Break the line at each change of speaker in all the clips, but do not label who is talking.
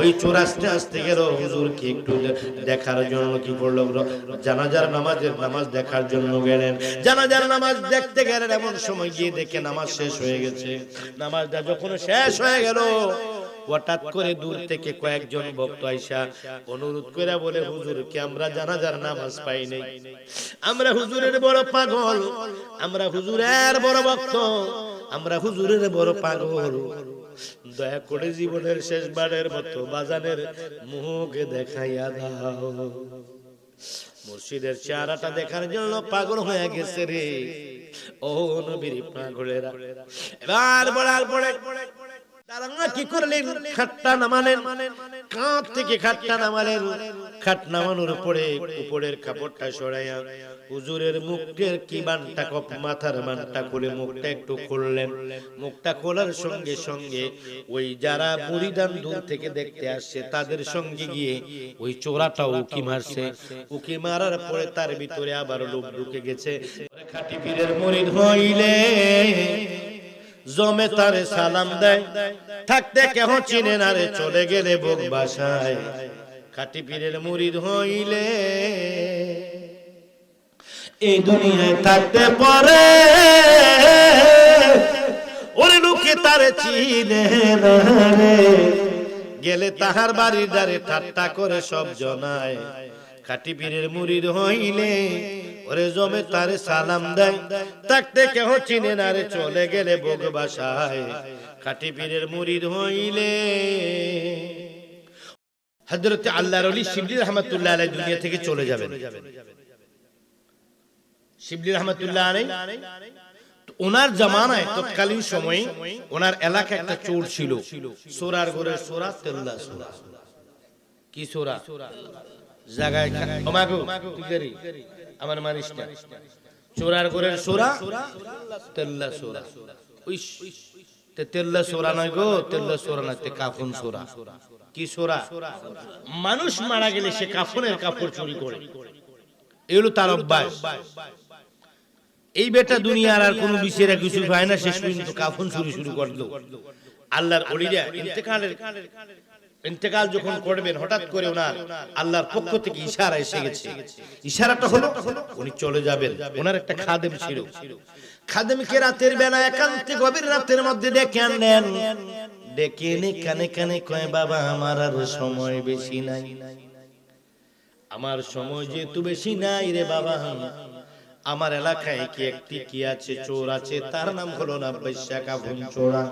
ওই চোর আস্তে আস্তে গেল, হুজুরকে একটু দেখার জন্য কি করল জানাজার নামাজের নামাজ দেখার জন্য গেলেন। জানাজার নামাজ দেখতে গেলেন, এমন সময় গিয়ে দেখে নামাজ শেষ হয়ে গেছে। নামাজটা যখন শেষ হয়ে গেল, হঠাৎ করে দূর থেকে কয়েকজন ভক্ত আইসা অনুরোধ করে বলে, হুজুরকে আমরা জানাজার নামাজ পাই নাই। আমরা হুজুরের বড় পাগল, আমরা হুজুরের বড় ভক্ত। আমরা হুজুরের বড় পাগল। দয়া করে জীবনের শেষবারের মতো বাজানের মুখে দেখাইয়া দাও। মুর্শিদের চেহারাটা দেখার জন্য পাগল হয়ে গেছে রে। ও নবীর পাগলেরা। এবার বলার পরে কি করলেন? খাটটা নামালেন। কাঁধ থেকে খাটটা নামালেন। খাট নামানোর পরে উপরের কাপড়টা সরাইয়া হুজুরের মুখের কি বানটা কপ মাথার বানটা খুলে মুখটা একটু খুললেন। মুখটা খোলার সঙ্গে সঙ্গে ওই যারা মুড়িদান দূর থেকে দেখতে আসছে, তাদের সঙ্গে গিয়ে ওই চোরাটা উকি মারছে। উকি মারার পরে তার ভিতরে আবার লোক ঢুকে গেছে। খাটি পীরের মরিদ হইলে জমে তারে সালাম দেয়। থাকতে কেহ চিনে না রে, চলে গেলে বোক বাসায়। খাটি পীরের মুরিদ হইলে এই দুনিয়ায় থাকতে পারে। ওরে লোকে তারে চিনে রে। গেলে তাহার বাড়ির দ্বারে ঠাট্টা করে সব জনায়। খাটি পীরের মুরিদ হইলে ওরে জমে তারে সালাম দেয়। থাকতে কেহ চিনে না রে, চলে গেলে ভোগ বাসায়। খাটি পীরের মুরিদ হইলে হযরত আল্লাহর ওলি শিবলি রহমাতুল্লাহ আলাইহি দুনিয়া থেকে চলে যাবেন। শিবলি রহমাতুল্লাহ আলাইহি। তো ওনার জামানায় তৎকালীন সময়ে ওনার এলাকায় একটা চোর ছিল। সোরার ঘরে সোরা তেল্লা সোরা কি সোরা জায়গায় খা- ও মাগো তুই আমার মানিস না চোরার ঘরের সোরা তেল্লা সোরা তে তেল্লা সোরা নয় গো, তেল্লা সোরা নয়, তে কাফন সোরা কি সোরা মানুষ মারা গেলে সে কাফনের কাপড় চুরি করে। এগুলো তার অভ্যাস। এই বেটা দুনিয়ার আর কোনো বিষয়ের কিছু পায় না শেষ পর্যন্ত কাফন চুরি শুরু করল আল্লাহর অলিরা ইন্তেকালের ইন্তেকাল যখন করবেন হঠাৎ করে ওনার আল্লাহর পক্ষ থেকে ইশারা এসে গেছে। ইশারাটা হলো উনি চলে যাবেন। ওনার একটা খাদেম ছিল। খাদেমকে রাতের বেলা একান্তে গভীর রাতের মধ্যে ডেকে আনলেন। ডেকে এনে কানে কানে কয় বাবা আমার আর সময় বেশি নাই। আমার সময় যেহেতু বেশি নাই রে বাবা আমার এলাকায় কি একটি কি আছে, চোর আছে? তার নাম হলো না বৈশাখা ভুন চোরা।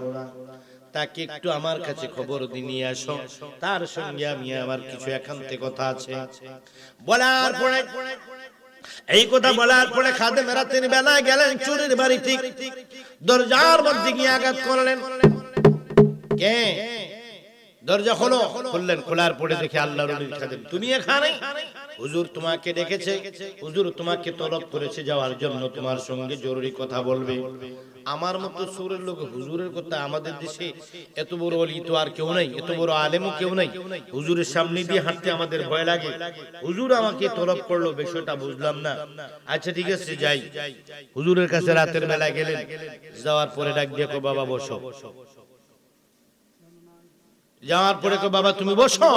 তাকে একটু আমার কাছে খবর দিয়ে আসো। তার সঙ্গে আমি আমার কিছু একান্তে কথা আছে। বলার পরে, এই কথা বলার পরে খাদে মেরাতের বেলায় গেলেন চোরের বাড়ি ঠিক। দরজার মধ্যে গিয়ে আঘাত করলেন। কে? দরজা খোলো। খুললেন খোলার পরে দেখে আল্লাহ রলির খাদেম। তুমি এখানে হুজুর তোমাকে ডেকেছে। হুজুর তোমাকে তলব করেছে যাওয়ার জন্য তোমার সঙ্গে জরুরি কথা বলবে। আমার মতো সুরের লোক হুজুরের কথা আমাদের দেশে এত বড় অলি তো আর কেউ নাই। এত বড় আলেমও কেউ নাই। হুজুরের সামনে দিয়ে হাঁটতে আমাদের ভয় লাগে। হুজুর আমাকে তলব করল বিষয়টা বুঝলাম না। আচ্ছা ঠিক আছে যাই। হুজুরের কাছে রাতের বেলা গেলেন। যাওয়ার পরে ডাক দেখো বাবা বসো। যাওয়ার পরে তো বাবা, তুমি বসো।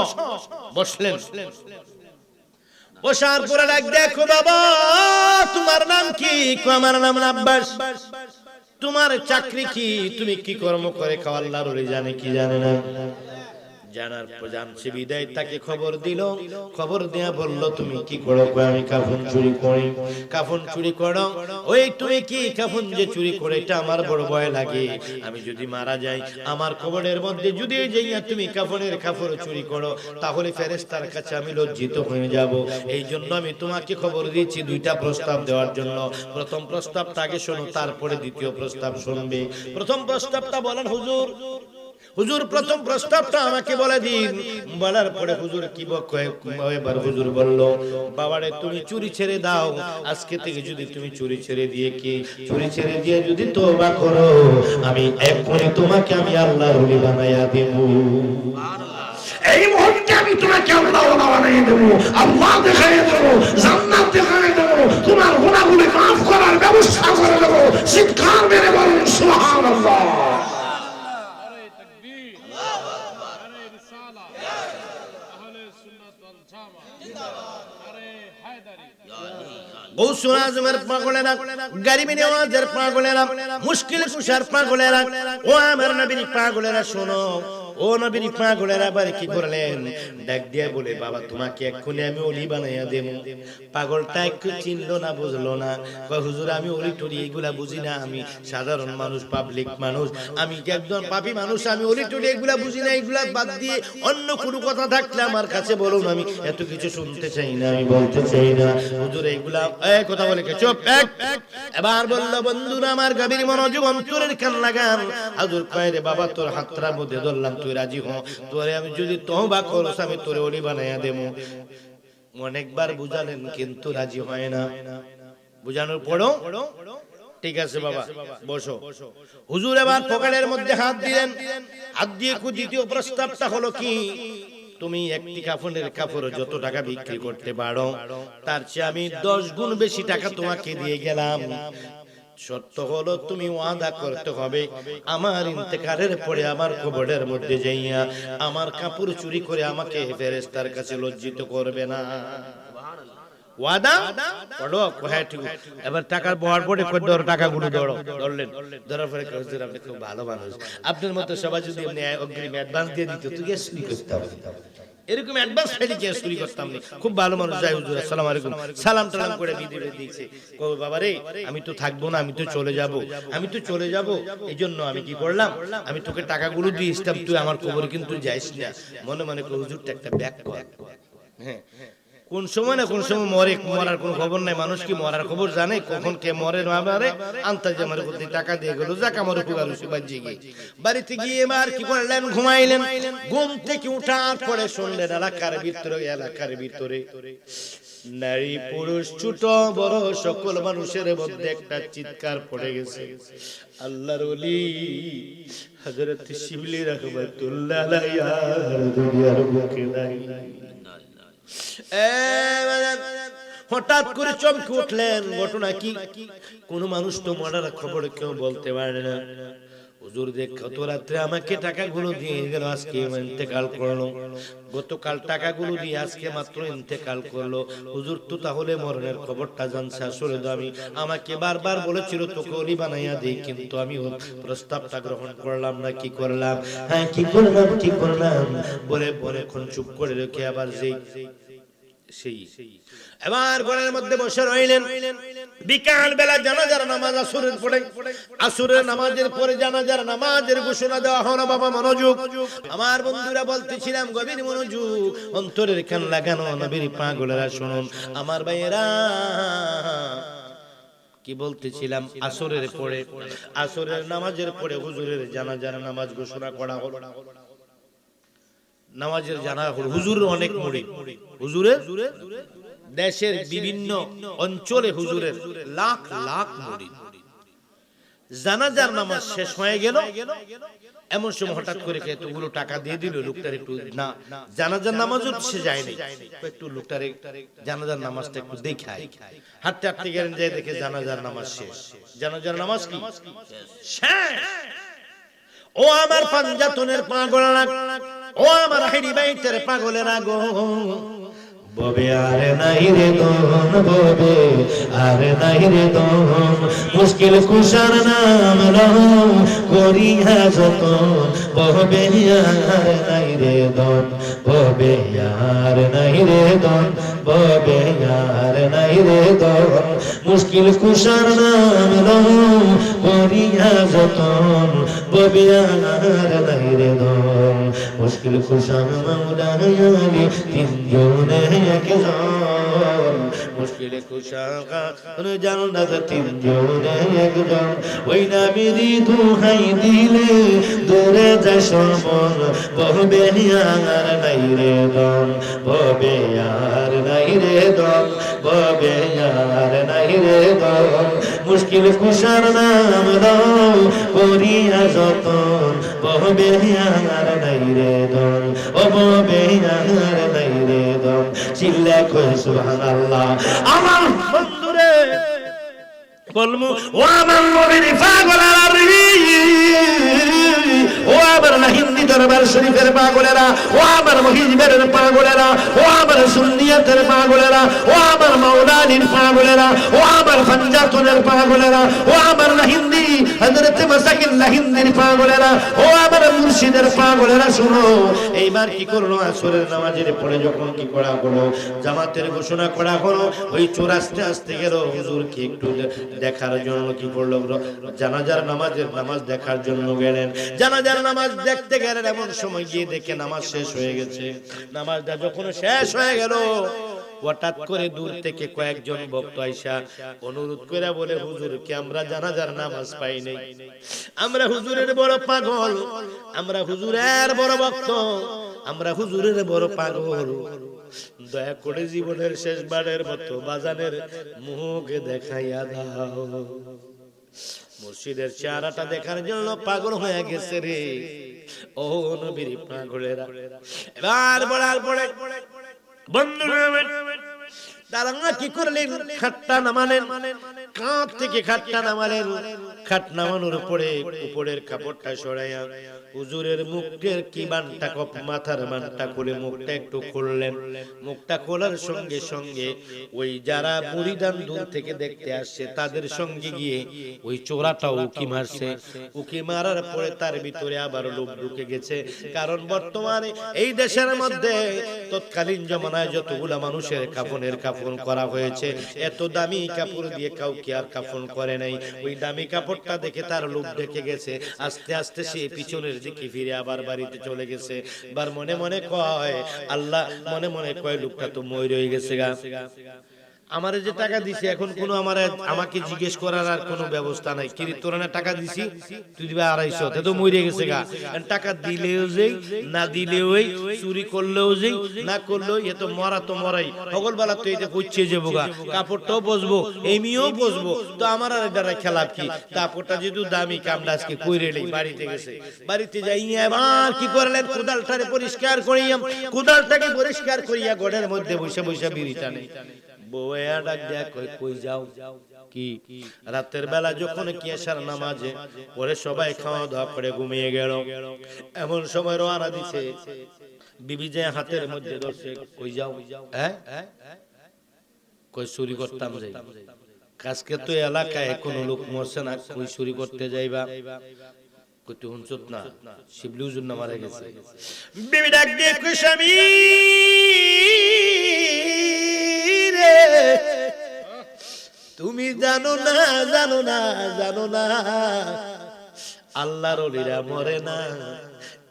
বসলেন। বসার পরে ডাক, দেখো বাবা, তোমার নাম কি? আমার নাম আব্বাস। তোমার চাকরি কি? তুমি কি কর্ম করে? খাওয়াল্লা আল্লাহর জানে, কি জানে না। জানার পর জানছে বিদায় তাকে খবর দিল। খবর দেয়া বলল, তুমি কি করো? আমি কাফন চুরি করি? কাফন চুরি করো? ওই তুমি কি কাফন যে চুরি করে? এটা আমার বড় ভয় লাগে। আমি যদি মারা যাই, আমার কবরের মধ্যে যদি যাইয়া তুমি কাফনের কাপড় চুরি করো, তাহলে ফেরেশতার কাছে আমি লজ্জিত হয়ে যাব। এই জন্য আমি তোমাকে খবর দিয়েছি দুইটা প্রস্তাব দেওয়ার জন্য। প্রথম প্রস্তাবটা আগে শোনো, তারপরে দ্বিতীয় প্রস্তাব শুনবে। প্রথম প্রস্তাবটা বলেন, হুজুর হুজুর প্রথম প্রস্তাবটা আমাকে বলে দিন। বলার পরে হুজুর কি এবার হুজুর বলল, বাবারে, তুমি চুরি ছেড়ে দাও। আজকে থেকে যদি তুমি চুরি ছেড়ে দিয়ে কি, চুরি ছেড়ে দিয়ে যদি তোবা করো, আমি এক্ষুনি তোমাকে আমি আল্লাহর ওলি বানাইয়া দেব।
এই মুহূর্তে আমি তোমাকে আল্লাহ বানিয়ে দেবো। আল্লাহ দেখাই দেবো, জান্নাত দেখাই দেবো, তোমার গুণাগুলি মাফ করার ব্যবস্থা করে দেবো চিৎকার মেরে বলুন সুবহানাল্লাহ
নারে তকবীর নারে রিসালা
গৌসুল আজমের পাগলেরা গরিবী নেওয়াজের পাগলেরা মুশকিল কুশার পাগলেরা ও আমার নবীর পাগলেরা শোনো। ও নবীর পাগলেরা আবার কি করলেন? ডাক দিয়ে বলে, বাবা, তোমাকে এক্ষুনি আমি অলি বানাইয়া দেব। পাগলটা একটু চিনলো না, বুঝলো না। হুজুর, আমি অলি টলি এগুলা বুঝি না আমি। সাধারণ মানুষ পাবলিক মানুষ। আমি একজন পাপি মানুষ? আমি অলি টলি এগুলা বুঝি না। এগুলা বাদ দিয়ে অন্য কোনো কথা থাকলে আমার কাছে বলুন আমি। এত কিছু শুনতে চাই না, আমি বলতে চাই না। হুজুর এইগুলা এই কথা বলে কে? চুপ, এক। এবার বলল, বন্ধুরা, আমার গভীর মনোযোগ, অন্তরের কান লাগান হুজুর, কয় রে, বাবা, তোর হাতটা মধ্যে ধরলাম। তুই রাজি হ। তোরে আমি যদি তওবা করস, আমি তোরে ওলি বানাইয়া দেবো। অনেকবার বুঝালেন, কিন্তু রাজি হয় না। বুঝানোর পরও ঠিক আছে বাবা, বসো। হুজুর এবার পকেটের মধ্যে হাত দিলেন। হাত দিয়ে দ্বিতীয় প্রস্তাবটা হলো কি? তুমি একটি কাফনের কাপড় যত টাকা বিক্রি করতে পারো, তার চেয়ে আমি দশ গুণ বেশি টাকা তোমাকে দিয়ে গেলাম। সত্য হলো তুমি ওয়াদা করতে হবে। আমার ইন্তেকারের পরে আমার কবরের মধ্যে যাইয়া আমার কাপড় চুরি করে আমাকে ফেরেস্তার কাছে লজ্জিত করবে না। আপনার মতো সবাই যদি অগ্রিম অ্যাডভান্স দিয়ে দিত তুই কে চুরি করতাম এরকম অ্যাডভান্স ফেলি চেঞ্জ চুরি করতাম না। খুব ভালো মানুষ। যাই হুজুর, আসসালামু আলাইকুম। সালাম টালাম করে বিদায় দিয়েছে। কবে বাবা রে আমি তো থাকব না, আমি তো চলে যাব। আমি তো চলে যাব। এই জন্য আমি কি করলাম? আমি তোকে টাকাগুলো দিয়ে ইসলাম তুই আমার কবর কিন্তু যাইস না। মনে মনে হুজুরটা একটা ব্যাগ কর হ্যাঁ। কোন সময় না কোন সময় মরে, মরার কোন খবর নাই। মানুষ কি মরার খবর জানে? কখন কে মরে না মরে? আন্তাজ আমার প্রতি টাকা দিয়ে গেল, যাক আমার উপকার বাজ্যে গিয়ে। বাড়িতে গিয়ে এবার কি করলেন? ঘুমাইলেন। ঘুম থেকে উঠার পরে শুনলেন, এলাকার ভিতরে এলাকার ভিতরে। নারী পুরুষ, ছোট, বড়, সকল মানুষের মধ্যে একটা চিৎকার পড়ে গেছে। আল্লাহর ওলি, হযরত শিবলি রহমাতুল্লাহ আলাইহি দুনিয়ার বুকে নাই। হঠাৎ করে চমকে উঠলেন, ঘটনা কি? কোন মানুষ তো মরার খবর কেউ বলতে পারে না। হুজুর দেখ গত রাত্রে আমাকে টাকাগুলো দিয়ে গেল, আজকে ইন্তেকাল করল। গতকাল টাকাগুলো দিয়ে আজকে মাত্র ইন্তেকাল করল। হুজুর তো তাহলে মরণের খবরটা জানছে, আসলে তো আমি আমাকে বারবার বলেছিল, তোকে অলি বানাইয়া দেই, কিন্তু আমি প্রস্তাবটা গ্রহণ করলাম না, কি করলাম? হ্যাঁ কি করলাম কি করলাম? বলে বলে, এখন চুপ করে রেখে আবার যেই সেই। এবার ঘরের মধ্যে বসে রইলেন। বিকাল বেলা জানাজার নামাজ নামাজের পরে জানাজার নামাজের ঘোষণা দেওয়া হলো, বাবা, মনোযোগ। আমার বন্ধুরা বলতেছিলাম, গভীর মনোযোগ, অন্তরের কান লাগানো, নবীর পাগলেরা শুনুন। আমার ভাইয়েরা, কি বলতেছিলাম? আসরের পরে, আসরের নামাজের পরে হুজুরের জানাজার নামাজ ঘোষণা করা হলো। নামাজের জানা হলো হুজুরের অনেক মুড়ি। হুজুরের দেশের বিভিন্ন অঞ্চলে হুজুরের লাখ লাখ মুড়ি। জানাজার নামাজ শেষ হয়ে গেল। এমন সময় হঠাৎ করে এতগুলো টাকা দিয়ে দিল লোকটার একটু না জানাজার নামাজও সে যায়নি। একটু লোকটার জানাজার নামাজটা একটু দেখায়। হাঁটতে হাঁটতে গেলেন যায় দেখে জানাজার নামাজ শেষ। জানাজার নামাজ কি? শেষ! ও আমার পাঞ্জাতনের পাগল ও আমার হাইরি বাইতের পাগলের গো। ববে আর নাই রে দন ববে, আর নাই রে দন মুশকিল কুশার নাম রহ করিয়া যত ববে আর নাই রে দন ববে আর নাই রে দন মুশকিল কুশার নাম রহ করিয়া যত ববে আর নাই রে মুশকিল কুশার নাম তিনজনে একজন। মুশকিল কুশার জান্নাত তিনজনে একজন ওই দুহাই দিলে, দূরে সমর আর নাই রে দম ববে আর নাই রে দম আর নাই রে দম মুশকিল কুশার নাম দাও করিয়া যতন বহবে আর নাই রে দল ও ববে আর নাই রে দম চিল্লা কই সুবহানাল্লাহ। আমার বন্ধুরে, বলমু, ও আমার নবীর পাগলার ও আমার নাহিন্দি দরবার শরীফের পাগলেরা, ও আমার মহিজবের পাগলেরা, ও আমার সুন্নিয়াতের পাগলেরা, ও আমার মাওলানির পাগলেরা, ও আমার ফাঞ্জাতনের পাগলেরা, ও আমার মাসাকিন নাহিন্দির পাগলেরা, ও মুর্শিদের পাগলেরা, শুনো। এইবার কি করল? আসরের নামাজের পরে যখন কি করা হলো? জামাতের ঘোষণা করা হলো। ওই চোর গেল। হুজুরকে একটু দেখার জন্য কি করল? জানাজার নামাজের নামাজ দেখার জন্য গেলেন। জানাজার নামাজ দেখতে গেলেন এমন সময় গিয়ে দেখে নামাজ শেষ হয়ে গেছে। নামাজটা যখন শেষ হয়ে গেল, হঠাৎ করে দূর থেকে কয়েকজন ভক্ত আইসা অনুরোধ করে বলে হুজুরকে আমরা জানাজার নামাজ পাই নাই? আমরা হুজুরের বড় পাগল, আমরা হুজুরের বড় ভক্ত, আমরা হুজুরের বড় পাগল। দয়া করে জীবনের শেষবারের মতো বাজানের মুখে দেখাইয়া দাও। মুর্শিদের চেহারাটা দেখার জন্য পাগল হয়ে গেছে রে। ও নবীর পাগলেরা। এবার বলার পরে, বন্ধু তারা কি করলেন? খাটটা নামালেন। কাঁধ থেকে খাটটা নামালেন। খাট নামানোর উপরে উপরের কাপড়টা সরাইয়া হুজুরের মুখের কি কপ, মাথার বানটা খুলে মুখটা একটু খুললেন। মুখটা খোলার সঙ্গে সঙ্গে ওই যারা মুড়িদান দূর থেকে দেখতে আসছে, তাদের সঙ্গে গিয়ে ওই চোরাটা উকি মারছে। উকি মারার পরে তার ভিতরে আবার লোভ ঢুকে গেছে। কারণ বর্তমানে এই দেশের মধ্যে তৎকালীন জমানায় যতগুলা মানুষের কাফনের কাফন করা হয়েছে, এত দামি কাপড় দিয়ে কাউকে আর কাফন করে নাই। ওই দামি কাপড়টা দেখে তার লোভ ডেকে গেছে। আস্তে আস্তে সে পিছনের দিকে ফিরে আবার বাড়িতে চলে গেছে। বার মনে মনে কয়, আল্লাহ মনে মনে কয়, লোকটা তো মই রয়ে গেছে গা। আমারে যে টাকা দিছি, এখন কোন আমার আমাকে জিজ্ঞেস করার আর কোনো ব্যবস্থা নাই। কিরি তোরা টাকা দিছি? তুই দিবা আড়াইশো, তে মরে গেছে গা। টাকা দিলেও যেই, না দিলেও চুরি করলেও যেই, না করলেও এ তো মরা তো মরাই। সকল বেলা তো এটা করছে যাব গা। কাপড়টাও বসবো এমিও বসবো। তো আমার আর দ্বারা খেলা কি? কাপড়টা যেহেতু দামি, কামটা আজকে কইরে নেই, বাড়িতে গেছে। বাড়িতে যাই এবার কি করলেন? কোদালটারে পরিষ্কার করিয়া কোদালটাকে পরিষ্কার করিয়া গড়ের মধ্যে বসে বসে বিড়িটা নেই বউয়া ডাক দেয়া কই কই যাও কি? রাতের বেলা যখন কিয়াসার নামাজে পরে সবাই খাওয়া দাওয়া করে ঘুমিয়ে গেল। এমন সময় রওনা দিছে বিবি যে হাতের মধ্যে ধরছে কই যাও হ্যাঁ? কই চুরি করতাম যাই। আজকে তো এলাকায় কোনো লোক মরছে না কই চুরি করতে যাইবা? কই তুই হুনছত না শিবলিউ জন্য মারা গেছে। বিবি ডাক দিয়ে কই স্বামী? তুমি জানো না জানো না জানো না। আল্লাহর অলিরা মরে না।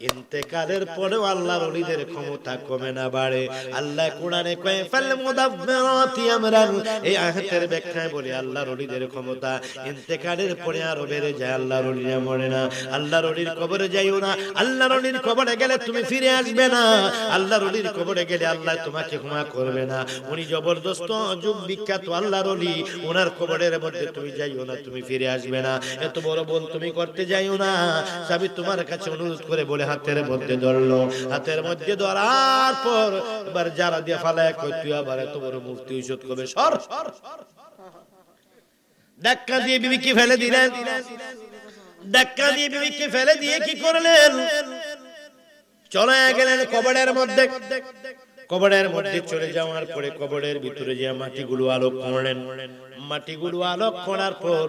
ইন্তেকালের পরেও আল্লাহর অলিদের ক্ষমতা কমে না বাড়ে। আল্লাহ কোরআনে কয়ে, ফাল মুদাব্বিরাতি আমরান। এই আয়াতের ব্যাখ্যায় বলে আল্লাহর অলিদের ক্ষমতা। ইন্তেকালের পরে আরও বেড়ে যায়, আল্লাহর অলিরা মরে না। আল্লাহর অলির কবরে যাইও না। আল্লাহর অলির কবরে গেলে তুমি ফিরে আসবে না। আল্লাহর অলির কবরে গেলে আল্লাহ তোমাকে ক্ষমা করবে না। উনি জবরদস্ত যুগ বিখ্যাত আল্লাহর অলি ওনার কবরের মধ্যে তুমি যাইও না, তুমি ফিরে আসবে না। এত বড় বল তুমি করতে যাইও না। স্বামী তোমার কাছে অনুরোধ করে বলে হাতের মধ্যে ধরলো। হাতের মধ্যে ধরার পর এবার যারা দিয়ে ফালায় কই তুই আবার এত বড় মুফতি ঔষধ করবে সর। ধাক্কা দিয়ে বিবিকে ফেলে দিলেন। ধাক্কা দিয়ে বিবিকে ফেলে দিয়ে কি করলেন? চলে গেলেন কবরের মধ্যে। কবরের মধ্যে চলে যাওয়ার পরে কবরের ভিতরে যে মাটিগুলো আলোক করলেন, মাটিগুলো আলোক করার পর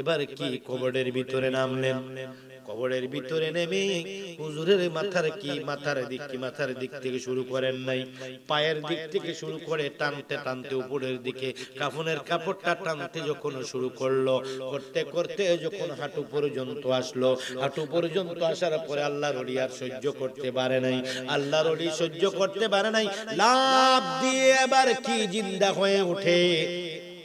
এবার কি কবরের ভিতরে নামলেন? কবরের ভিতরে নেমে হুজুরের মাথার কি মাথার দিক কি মাথার দিক থেকে শুরু করেন নাই। পায়ের দিক থেকে শুরু করে টানতে টানতে উপরের দিকে কাফনের কাপড়টা টানতে যখন শুরু করল, করতে করতে যখন হাঁটু পর্যন্ত আসলো, হাঁটু পর্যন্ত আসার পরে আল্লাহ রলি আর সহ্য করতে পারে নাই। আল্লাহ রলি সহ্য করতে পারে নাই। লাভ দিয়ে এবার কি জিন্দা হয়ে ওঠে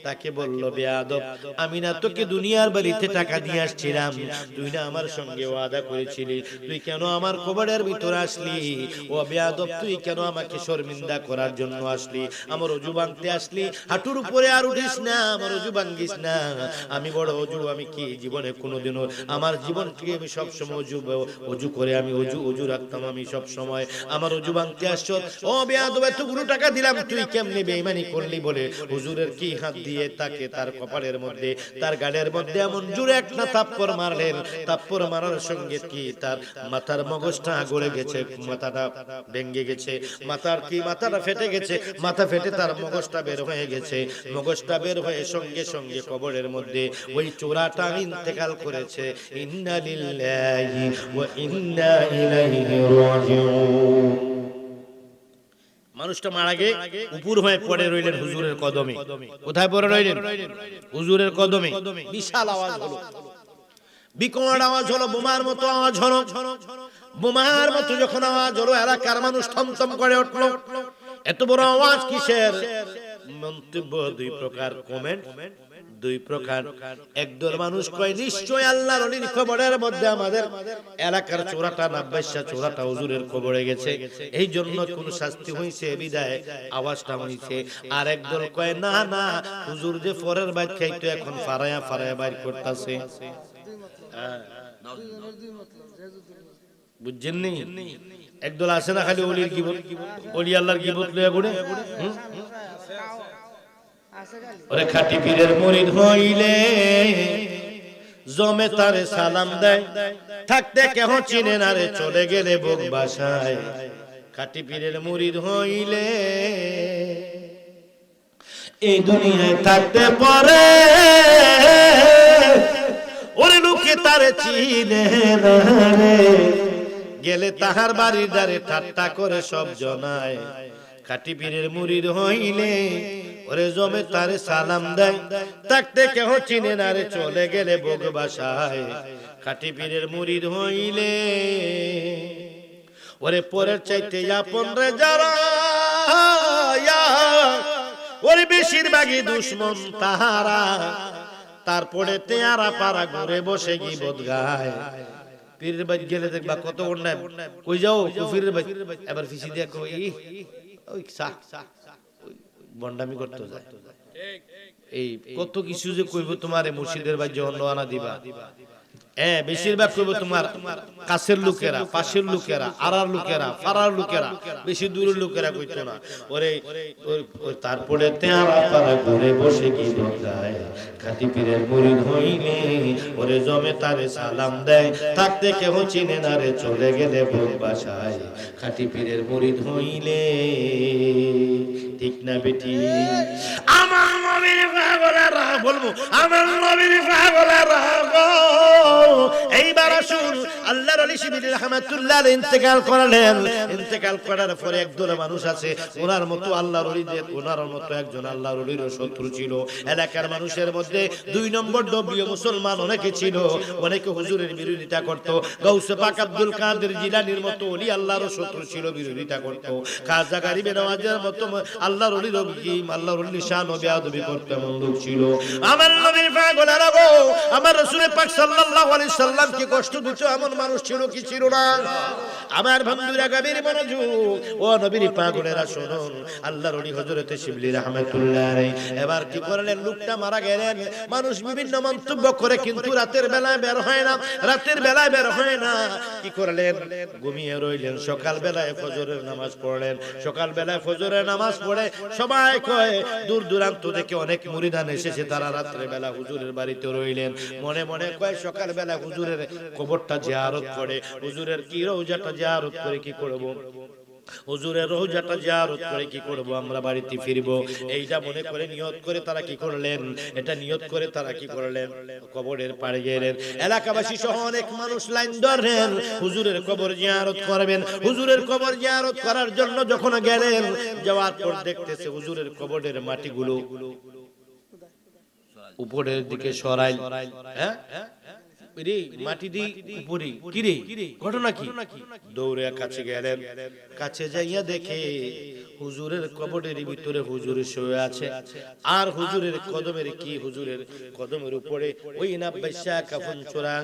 তাকে বলল বেয়াদব আমি না তোকে দুনিয়ার বাড়িতে টাকা দিয়ে আসছিলাম। তুই না আমার সঙ্গে ওয়াদা করেছিলি। তুই কেন আমার কবরের ভিতরে আসলি? ও বেয়াদব তুই কেন আমাকে শর্মিন্দা করার জন্য আসলি? আমার অজু বাংতে আসলি। হাঁটুর উপরে আর উঠিস না আমার অজু ভাঙ্গিস না। আমি বড় অজু আমি কি জীবনে কোনোদিনও আমার জীবন থেকে আমি সব সময় অজু অজু করে আমি অজু অজু রাখতাম আমি সব সময়। আমার অজু ভাঙতে আসছ। ও বেয়াদব এতগুলো টাকা দিলাম তুই কেমনে বেইমানি করলি বলে? হুজুরের কি হাত দিয়ে দিয়ে তাকে তার কপালের মধ্যে, তার গালের মধ্যে এমন জোরে একটা তাপ্পর মারলেন। তাপ্পর মারার সঙ্গে কি তার মাথার মগজটা গড়ে গেছে, মাথাটা ভেঙে গেছে, মাথার কি মাথাটা ফেটে গেছে? মাথা ফেটে তার মগজটা বের হয়ে গেছে। মগজটা বের হয়ে সঙ্গে সঙ্গে কবরের মধ্যে ওই চোরাটা ইন্তেকাল করেছে। ইন্না লিল্লাহি ওয়া ইন্না ইলাইহি রাজিউন। মানুষটা মারা গে উপর হয়ে পড়ে রইলেন হুজুরের কদমে। কোথায় পড়ে রইলেন? হুজুরের কদমে। বিশাল আওয়াজ হলো। বিকট আওয়াজ হলো, বোমার মতো আওয়াজ হলো। বোমার মতো যখন আওয়াজ হলো, এলাকার মানুষ থমথম করে উঠল। এত বড় আওয়াজ কিসের? মন্তব্য দুই প্রকার। কমেন্ট দুই প্রকার। একদল মানুষ কয় নিশ্চয় আল্লাহর অলির খবরের মধ্যে আমাদের এলাকার চোরাটা নাব্বাসা চোরাটা হুজুরের খবরে গেছে। এই জন্য কোন শাস্তি হইছে বিদায়। আওয়াজটা হইছে। আর একদল কয় না না হুজুর যে ফরের বাইর খাইতো এখন ফারায়া ফারায়া বাইর করতেছে। বুঝছেন নি? একদল আসে না খালি অলির গিবত অলি আল্লাহর গিবত গুড়ে হুম? ওরে খাটি পীরের মরিদ হইলে জমে তারে সালাম দেয়। থাকতে কেহ চিনে না রে, চলে গেলে বাসায়। খাটি পীরের মুরিদ হইলে এই দুনিয়ায় থাকতে পারে। ওরে লোকে তারে চিনে না রে। গেলে তাহার বাড়ির দ্বারে ঠাট্টা করে সব জনায়। খাটি পীরের মুরিদ হইলে ওরে জমে তারে সালাম দেয়। থাকতে কেহ চিনে না রে, চলে গেলে ভোগ বাসায়। খাটি পীরের মুরিদ হইলে। ওরে পরের চাইতে আপন রে যারা ওরে বেশিরভাগই দুশ্মন তাহারা। তারপরে তেয়ারা পাড়া ঘুরে বসে গি বোধ গায়। পীরের বাড়ি গেলে দেখবা কত অন্যায়। কই যাও পীরের বাড়ি। এবার ফিসি দিয়া কই ওই সা বন্ডামি করতে যায়। এই কত কিছু যে কইব তোমার মুর্শিদের বাড়ি অন্য আনা দিবা। হ্যাঁ বেশিরভাগ তোমার কাছের লোকেরা, পাশের লোকেরা, আড়ার লোকেরা লোকেরা, বেশি দূরের লোকেরা কইতো না। ওরে তারপরে পাড়া ঘুরে বসে কি বলতায় খাটি পীরের ওরে জমে তারে সালাম দেয়। থাকতে কেহ চিনে না রে, চলে গেলে ভোগ বাসায়। খাটি পীরের মুরিদ হইলে ঠিক না বেটি? আমার নবীর বলব, আমার নবীর আলী শিবির ইন্তেকাল করালেন। ইন্তেকাল করার পরে মানুষ আছে, ওনার মতো আল্লাহর অলিদের ওনার মতো একজন আল্লাহর অলির শত্রু ছিল। এলাকার মানুষের মধ্যে দুই নম্বর মুসলমান অনেকে ছিল, অনেকে হুজুরের বিরোধিতা করত। গৌসে পাক আব্দুল কাদের জিলানির মতো অলি আল্লাহর শত্রু ছিল, বিরোধিতা করত। খাজা গারিবে নওয়াজের মতো আল্লাহর অভিম আল্লাহর করতে ছিল। আমার নবীর আমার পাক সাল্লাম কি কষ্ট দিত? এমন মানুষ ছিল কি ছিল না? আমার বন্ধুরা গভীর মনোযোগ। ও নবীর পাগলেরা শুনুন আল্লাহর অলি হযরতে শিবলি রাহমাতুল্লাহ আলাইহি। এবার কি করলেন? লোকটা মারা গেলেন। মানুষ বিভিন্ন মন্তব্য করে কিন্তু রাতের বেলায় বের হয় না। রাতের বেলায় বের হয় না। কি করলেন? ঘুমিয়ে রইলেন। সকাল বেলায় ফজরের নামাজ পড়লেন। সকাল বেলায় ফজরের নামাজ পড়ে সবাই কয়, দূর দূরান্ত থেকে অনেক মুরিদান এসেছে। তারা রাত্রে বেলা হুজুরের বাড়িতে রইলেন। মনে মনে কয় সকাল বেলা হুজুরের কবরটা জিয়ারত করে হুজুরের কি রোজাটা জিয়ারত করে কি করব? হুজুরের রোজাটা করে কি করব? আমরা বাড়িতে ফিরব। এইটা মনে করে নিয়ত করে তারা কি করলেন? এটা নিয়ত করে তারা কি করলেন? কবরের পাড়ে গেলেন। এলাকাবাসী সহ অনেক মানুষ লাইন হুজুরের কবর জিয়ারত করবেন। হুজুরের কবর জিয়ারত করার জন্য যখন গেলেন, যাওয়ার পর দেখতেছে হুজুরের কবরের মাটিগুলো উপরের দিকে সরাই হ্যাঁ? মাটি উপরে কি রে ঘটনা কি? দৌড়ে কাছে কাছে যাইয়া দেখে হুজুরের ভিতরে আছে। আর হুজুরের কদমের কি? হুজুরের কদমের উপরে ওই না চোরাং